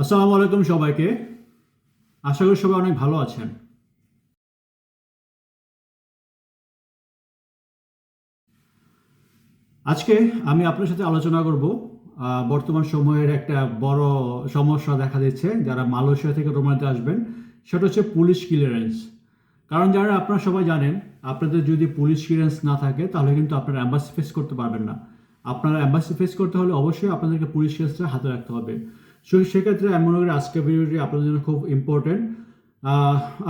আসসালামু আলাইকুম সবাইকে। আশা করি সবাই অনেক ভালো আছেন। আজকে আমি আপনার সাথে আলোচনা করব বর্তমান সময়ের একটা বড় সমস্যা দেখা দিচ্ছে, যারা মালয়েশিয়া থেকে রোমানিতে আসবেন, সেটা হচ্ছে পুলিশ ক্লিয়ারেন্স। কারণ যারা আপনারা সবাই জানেন, আপনাদের যদি পুলিশ ক্লিয়ারেন্স না থাকে, তাহলে কিন্তু আপনারা অ্যাম্বাসি ফেস করতে পারবেন না। আপনারা অ্যাম্বাসি ফেস করতে হলে অবশ্যই আপনাদেরকে পুলিশ ক্লিয়ারেন্সটা হাতে রাখতে হবে। সো সেক্ষেত্রে আমি মনে করি আজকের ভিডিওটি আপনাদের জন্য খুব ইম্পর্টেন্ট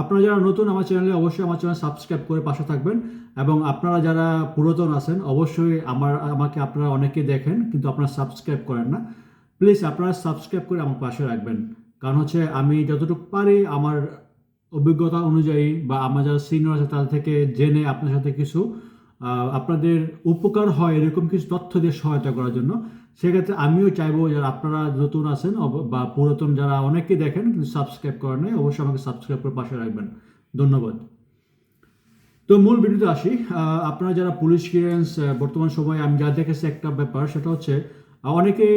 আপনারা যারা নতুন আমার চ্যানেলে অবশ্যই আমার চ্যানেল সাবস্ক্রাইব করে পাশে থাকবেন এবং আপনারা যারা পুরাতন আছেন, অবশ্যই আমার, আমাকে আপনারা অনেকে দেখেন কিন্তু আপনারা সাবস্ক্রাইব করেন না। প্লিজ আপনারা সাবস্ক্রাইব করে আমার পাশে রাখবেন। কারণ হচ্ছে আমি যতটুকু পারি আমার অভিজ্ঞতা অনুযায়ী বা আমার যারা সিনিয়র আছে তাদের থেকে জেনে আপনার সাথে কিছু আপনাদের উপকার হয় এরকম কিছু তথ্য দিয়ে সহায়তা করার জন্য। সেক্ষেত্রে আমিও চাইব যারা আপনারা নতুন আছেন বা পুরাতন যারা অনেকে দেখেন কিন্তু সাবস্ক্রাইব করেন নাই, অবশ্যই আমাকে সাবস্ক্রাইব করে পাশে রাখবেন। ধন্যবাদ। তো মূল ভিডিওতে আসি। আপনারা যারা পুলিশ ক্লিয়ারেন্স বর্তমান সময়ে আমি যা দেখেছি একটা ব্যাপার, সেটা হচ্ছে অনেকে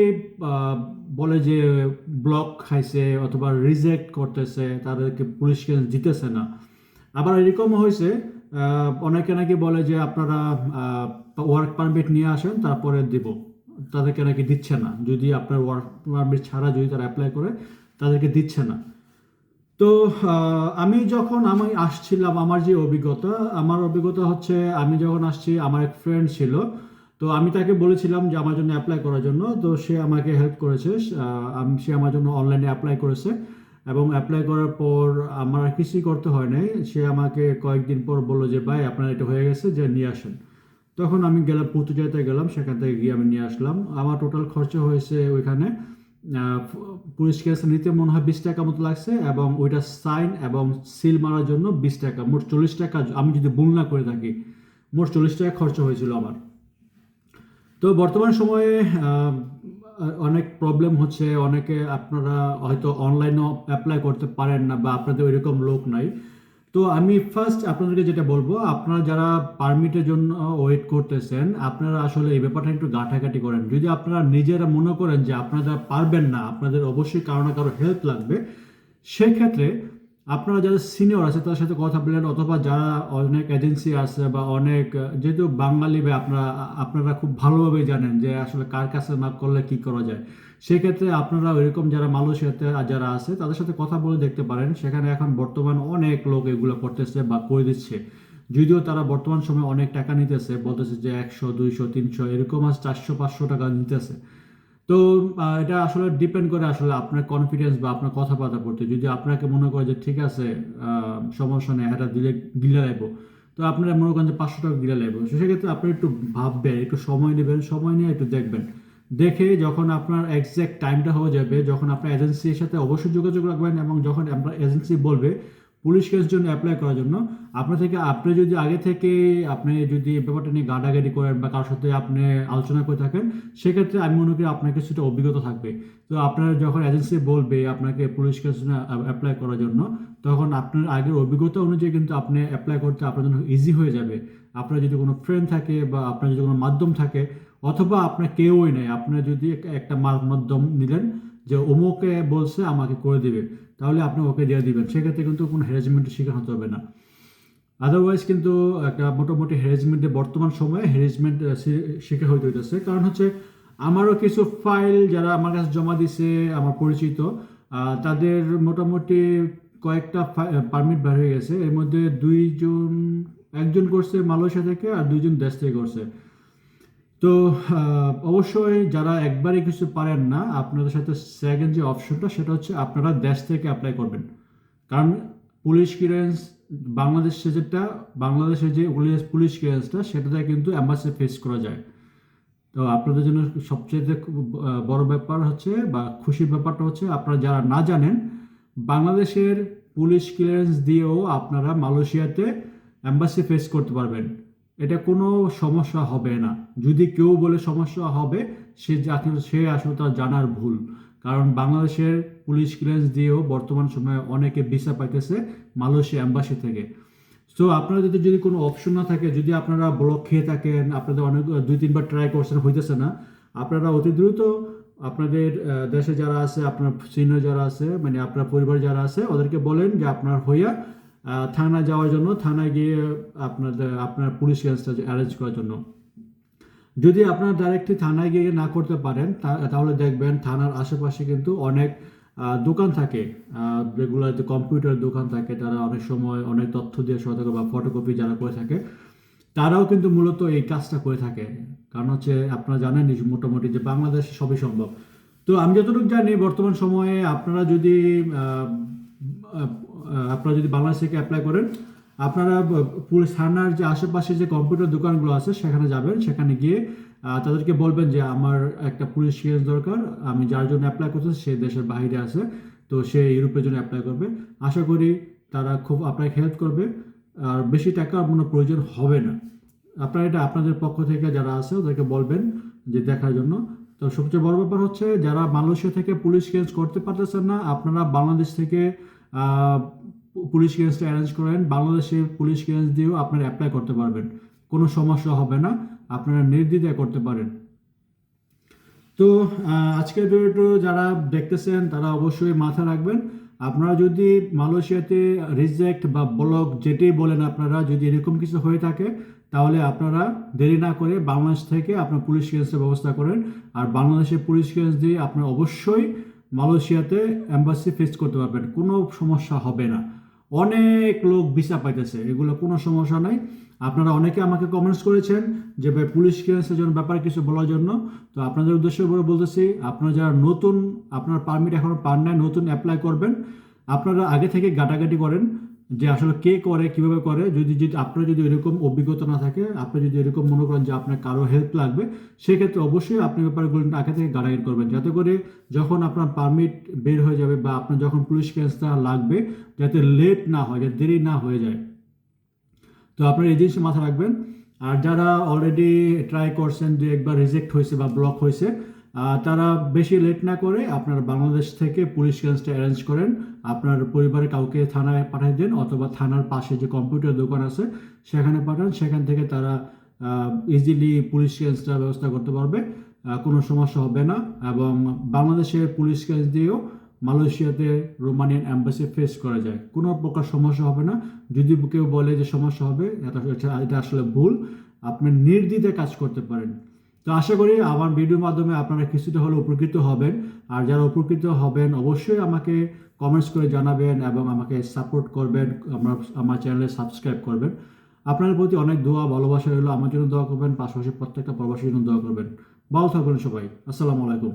বলে যে ব্লক খাইছে অথবা রিজেক্ট করতেছে, তাদেরকে পুলিশ ক্লিয়ারেন্স দিতেছে না। আবার এরকম হয়েছে অনেকে নাকি বলে যে আপনারা ওয়ার্ক পারমিট নিয়ে আসেন, তারপরে দিব। তাদেরকে নাকি দিচ্ছে না। যদি আপনার ওয়ার্ক পারমিট ছাড়া যদি তারা অ্যাপ্লাই করে, তাদেরকে দিচ্ছে না। তো আমি যখন আমি আসছিলাম, আমার যে অভিজ্ঞতা, আমার অভিজ্ঞতা হচ্ছে আমি যখন আসছি, আমার এক ফ্রেন্ড ছিল। তো আমি তাকে বলেছিলাম যে আমার জন্য অ্যাপ্লাই করার জন্য। তো সে আমাকে হেল্প করেছে। আমি- সে আমার জন্য অনলাইনে অ্যাপ্লাই করেছে। এবং অ্যাপ্লাই করার পর আমার কিছুই করতে হয় নাই। সে আমাকে কয়েকদিন পর বলল যে, ভাই, আপনার এটা হয়ে গেছে, যে নিয়ে আসেন। তখন আমি গেলাম পর্তুগাইতে গেলাম, সেখান থেকে গিয়ে আমি নিয়ে আসলাম। আমার টোটাল খরচা হয়েছে ওইখানে পুলিশ কেস নিতে মনে হয় বিশ টাকা মতো লাগছে এবং ওইটা সাইন এবং সিল মারার জন্য বিশ টাকা, মোট চল্লিশ টাকা। আমি যদি ভুল না করে থাকি, মোট চল্লিশ টাকা খরচ হয়েছিল আমার। তো বর্তমান সময়ে অনেক প্রবলেম হচ্ছে, অনেকে আপনারা হয়তো অনলাইনেও অ্যাপ্লাই করতে পারেন না বা আপনাদের ওইরকম লোক নাই। তো আমি ফার্স্ট আপনাদেরকে যেটা বলব, আপনারা যারা পারমিটের জন্য ওয়েট করতেছেন, আপনারা আসলে এই ব্যাপারটা একটু ঘাটাঘাটি করেন। যদি আপনারা নিজেরা মনে করেন যে আপনারা পারবেন না, আপনাদের অবশ্যই কারও না কারও হেল্প লাগবে, সেক্ষেত্রে আপনারা যারা সিনিয়র আছে, তাদের সাথে কথা বলেন, অথবা যারা অনেক এজেন্সি আছে বা অনেক, যেহেতু বাঙালি বা আপনারা আপনারা খুব ভালোভাবে জানেন যে আসলে কার কাছে না করলে কি করা যায়। সেক্ষেত্রে আপনারা ওইরকম যারা মালয়েশিয়াতে যারা আছে, তাদের সাথে কথা বলে দেখতে পারেন। সেখানে এখন বর্তমান অনেক লোক এগুলো করতেছে বা করে দিচ্ছে। যদিও তারা বর্তমান সময়ে অনেক টাকা নিতেছে, বলতেছে যে একশো, দুইশো, তিনশো, এরকম আজ চারশো, পাঁচশো টাকা নিতেছে। তো এটা আসলে ডিপেন্ড করে আসলে আপনার কনফিডেন্স বা আপনার কথাবার্তা করতে যদি আপনাকে মনে করে যে ঠিক আছে সমস্যা নেই, এটা দিলে গিলে লাগবো তো আপনারা মনে করেন যে পাঁচশো টাকা গিলে লাগবে সেক্ষেত্রে আপনি একটু ভাববেন, একটু সময় নেবেন, সময় নিয়ে একটু দেখবেন। দেখে যখন আপনার এক্সাক্ট টাইমটা হয়ে যাবে, যখন আপনার এজেন্সির সাথে অবশ্যই যোগাযোগ রাখবেন এবং যখন আপনার এজেন্সি বলবে পুলিশ কেস জন্য অ্যাপ্লাই করার জন্য, আপনার থেকে আপনি যদি আগে থেকে আপনি যদি ব্যাপারটা নিয়ে গাডাগাডি করেন বা কারোর সাথে আপনি আলোচনা করে থাকেন, সেক্ষেত্রে আমি মনে করি আপনার কিছুটা অভিজ্ঞতা থাকবে। তো আপনার যখন এজেন্সি বলবে আপনাকে পুলিশ কেস জন্য অ্যাপ্লাই করার জন্য, তখন আপনার আগের অভিজ্ঞতা অনুযায়ী কিন্তু আপনি অ্যাপ্লাই করতে আপনার জন্য ইজি হয়ে যাবে। আপনার যদি কোনো ফ্রেন্ড থাকে বা আপনার যদি কোনো মাধ্যম থাকে অথবা আপনার কেউই নেই। আপনার যদি এক- একটা মাধ্যম নিলেন যে অমুকে বলছে, আমাকে করে দিবে। তাহলে আপনি ওকে দিয়ে দিবেন। সেক্ষেত্রে কিন্তু কোনো হ্যারাসমেন্টের শিকার হতে হবে না। আদারওয়াইজ কিন্তু একটা মোটামুটি হ্যারাসমেন্টে বর্তমান সময়ে হ্যারাসমেন্ট শিকার হইতে হইতেছে। কারণ হচ্ছে আমারও কিছু ফাইল যারা আমার কাছে জমা দিছে, আমার পরিচিত তাদের মোটামুটি কয়েকটা পারমিট বের হয়ে গেছে। এর মধ্যে দুইজন, একজন করছে মালয়েশিয়া থেকে আর দুইজন দেশ থেকে করছে। তো অবশ্যই যারা একবারই কিছু পারেন না, আপনাদের সাথে সেকেন্ড যে অপশনটা সেটা হচ্ছে আপনারা দেশ থেকে অ্যাপ্লাই করবেন। কারণ পুলিশ ক্লিয়ারেন্স বাংলাদেশে যেটা বাংলাদেশের যে পুলিশ ক্লিয়ারেন্সটা সেটাতে কিন্তু অ্যাম্বাসি ফেস করা যায়। তো আপনাদের জন্য সবচেয়ে বড় ব্যাপার হচ্ছে বা খুশির ব্যাপারটা হচ্ছে, আপনারা যারা না জানেন, বাংলাদেশের পুলিশ ক্লিয়ারেন্স দিয়েও আপনারা মালয়েশিয়াতে অ্যাম্বাসি ফেস করতে পারবেন। এটা কোনো সমস্যা হবে না। যদি কেউ বলে সমস্যা হবে, সে সে আসলে তার জানার ভুল। কারণ বাংলাদেশের পুলিশ ক্লিয়ারেন্স দিয়েও বর্তমান সময়ে অনেকে ভিসা পাইতেছে মালয়েশিয়া অ্যাম্বাসি থেকে। সো আপনারা যদি যদি কোনো অপশন না থাকে, যদি আপনারা ব্লক খেয়ে থাকেন, আপনাদের অনেক, দুই, তিনবার ট্রাই করছেন, হইতেছে না, আপনারা অতি দ্রুত আপনাদের দেশে যারা আছে, আপনার সিনিয়র যারা আছে মানে আপনার পরিবার যারা আছে, ওদেরকে বলেন যে আপনার হইয়া থানায় যাওয়ার জন্য, থানায় গিয়ে আপনাদের, আপনার পুলিশ কেসটা অ্যারেঞ্জ করার জন্য। যদি আপনারা ডাইরেক্টলি থানায় গিয়ে না করতে পারেন তাহলে দেখবেন থানার আশেপাশে কিন্তু অনেক দোকান থাকে। যেগুলো যে কম্পিউটার দোকান থাকে, তারা অনেক সময় অনেক তথ্য দিয়ে সতর্ক বা ফটোকপি যারা করে থাকে, তারাও কিন্তু মূলত এই কাজটা করে থাকে। কারণ হচ্ছে, আপনারা জানেন মোটামুটি যে বাংলাদেশ সবই সম্ভব। তো আমি যতটুকু জানি, বর্তমান সময়ে আপনারা যদি আপনারা যদি বাংলাদেশ থেকে অ্যাপ্লাই করেন, আপনারা পুলিশ থানার যে আশেপাশে যে কম্পিউটার দোকানগুলো আছে, সেখানে যাবেন। সেখানে গিয়ে তাদেরকে বলবেন যে, আমার একটা পুলিশ ক্লিয়ারেন্স দরকার, আমি যার জন্য অ্যাপ্লাই করতেছি, সে দেশের বাইরে আছে। তো সে ইউরোপের জন্য অ্যাপ্লাই করবে। আশা করি তারা খুব আপনাকে হেল্প করবে। আর বেশি টাকার কোনো প্রয়োজন হবে না। আপনারা এটা আপনাদের পক্ষ থেকে যারা আছে, ওদেরকে বলবেন যে, দেখার জন্য। তো সবচেয়ে বড় ব্যাপার হচ্ছে, যারা মালয়েশিয়া থেকে পুলিশ ক্লিয়ারেন্স করতে পারতেছেন না, আপনারা বাংলাদেশ থেকে পুলিশ ক্লিয়ারেন্সটা অ্যারেঞ্জ করেন। বাংলাদেশে পুলিশ ক্লিয়ারেন্স দিয়েও আপনারা অ্যাপ্লাই করতে পারবেন। কোনো সমস্যা হবে না। আপনারা নির্দ্বিধায় করতে পারেন। তো আজকের ভিডিওটা যারা দেখতেছেন, তারা অবশ্যই মাথা রাখবেন। আপনারা যদি মালয়েশিয়াতে রিজেক্ট বা ব্লক যেটাই বলেন আপনারা, যদি এরকম কিছু হয়ে থাকে, তাহলে আপনারা দেরি না করে বাংলাদেশ থেকে আপনার পুলিশ ক্লিয়ারেন্সের ব্যবস্থা করেন। আর বাংলাদেশের পুলিশ ক্লিয়ারেন্স দিয়ে আপনারা অবশ্যই মালয়েশিয়াতে অ্যাম্বাসি ফেস করতে পারবেন, কোনো সমস্যা হবে না। অনেক লোক ভিসা পাইতেছে, এগুলো কোনো সমস্যা নাই। আপনারা অনেকে আমাকে কমেন্টস করেছেন যে, ভাই পুলিশ ক্লিয়ারেন্সের জন্য ব্যাপারে কিছু বলার জন্য? তো আপনাদের উদ্দেশ্য বলে বলতেছি, আপনারা যারা নতুন, আপনার পারমিট এখনও পান নাই, নতুন অ্যাপ্লাই করবেন। আপনারা আগে থেকে গাটাগাটি করেন। যে আসলে কে করে, কীভাবে করে, যদি যদি আপনার যদি এরকম অভিজ্ঞতা না থাকে, আপনি যদি এরকম মনে করেন যে আপনার কারও হেল্প লাগবে, সেক্ষেত্রে অবশ্যই আপনি ব্যাপারগুলো আগে থেকে গাটাগাটি করবেন। যাতে করে যখন আপনার পারমিট বের হয়ে যাবে বা আপনার যখন পুলিশ ক্লিয়ারেন্সটা লাগবে, যাতে লেট না হয়, যাতে দেরি না হয়ে যায়। তো আপনার এই জিনিসটা মাথা রাখবেন। আর যারা অলরেডি ট্রাই করছেন যে একবার রিজেক্ট হয়েছে বা ব্লক হয়েছে তারা বেশি লেট না করে আপনার বাংলাদেশ থেকে পুলিশ ক্লিয়ারেন্সটা অ্যারেঞ্জ করেন। আপনার পরিবারে কাউকে থানায় পাঠিয়ে দেন অথবা থানার পাশে যে কম্পিউটার দোকান আছে, সেখানে পাঠান। সেখান থেকে তারা ইজিলি পুলিশ ক্লিয়ারেন্সটা ব্যবস্থা করতে পারবে। কোনো সমস্যা হবে না। এবং বাংলাদেশের পুলিশ ক্লিয়ারেন্স দিয়েও মালয়েশিয়াতে রোমানিয়ান অ্যাম্বাসি ফেস করা যায়। কোনো প্রকার সমস্যা হবে না। যদি কেউ বলে যে সমস্যা হবে এটা আসলে ভুল। আপনি নির্দ্বিধায় কাজ করতে পারেন। তো আশা করি আমার ভিডিওর মাধ্যমে আপনারা কিছুটা হলে উপকৃত হবেন। আর যারা উপকৃত হবেন, অবশ্যই আমাকে কমেন্টস করে জানাবেন এবং আমাকে সাপোর্ট করবেন, আমার আমার চ্যানেলে সাবস্ক্রাইব করবেন। আপনাদের প্রতি অনেক দোয়া, ভালোবাসা রইল। আমার জন্য দোয়া করবেন, পাশাপাশি প্রত্যেকটা প্রবাসীর জন্য দোয়া করবেন। ভালো থাকবেন সবাই। আসসালামু আলাইকুম।